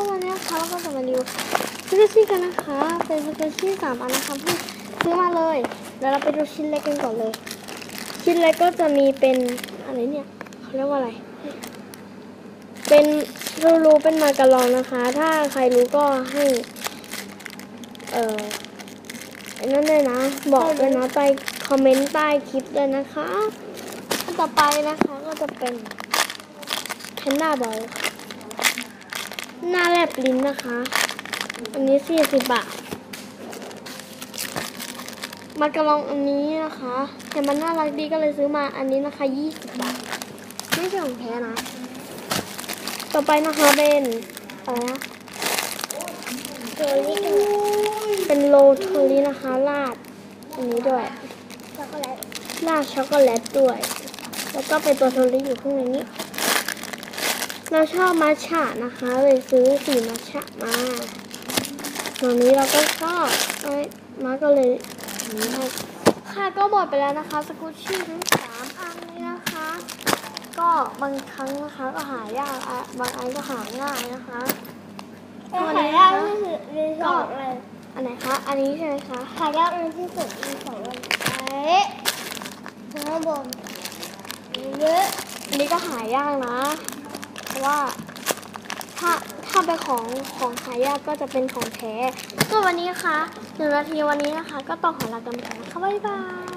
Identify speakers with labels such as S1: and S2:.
S1: ก็วันนี้นะคะเราก็จะมารีวิวสกูชี่กันนะคะ เป็นสกูชี่สามอันนะคะที่ซื้อมาเลย แล้วเราไปดูชิ้นเล็กกันก่อนเลย ชิ้นเล็กก็จะมีเป็นอะไรเนี่ยเขาเรียกว่าอะไร เป็นรู้ๆเป็นมาการองนะคะ ถ้าใครรู้ก็ให้ เอ่อนั่นเลยนะ บอกเลยนะใต้คอมเมนต์ใต้คลิปเลยนะคะต่อไปนะคะก็จะเป็นแพนด้าบอล หน้าแลบลิ้นนะคะ อันนี้สี่สิบบาทมากระลองอันนี้นะคะเห็นมันน่ารักดีก็เลยซื้อมาอันนี้นะคะยี่สิบบาทไม่ใช่ของแท้นะ ต่อไปนะคะเป็นอะไรนะ
S2: โดนี่กัน
S1: เป็นโรลเทอรี่นะคะราดอันนี้ด้วย
S2: ช็อกโกแลต
S1: ราดช็อกโกแลตด้วย แล้วก็เป็นตัวเทอรี่อยู่ข้างในนี้ เราชอบมัทฉะนะคะ เลยซื้อสีมัทฉะมาตอนนี้เราก็ชอบเอ้ยมาก็เลยซื้อให้ค่ะก็หมดไปแล้วนะคะ สกูชี่ทั้งสามอันนี้นะคะ ก็บางครั้งนะคะก็หายากอะบางอันก็หาง่ายนะคะ
S2: เอ้ยขายยากที่สุดรีสอร์ทเลย
S1: อันไหนคะอันนี้ใช่ไหมคะ
S2: ขายยากที่สุดรีสอร์ทเลยเอ๊ะข้างบนเยอะ
S1: อันนี้ก็หายากนะเพราะ ว่า ถ้าถ้าเป็นของของหายากก็จะเป็นของแท้ก็วันนี้นะคะหนึ่งนาทีวันนี้นะคะ ก็ต้องขอลากันไปก่อนนะคะบ๊ายบาย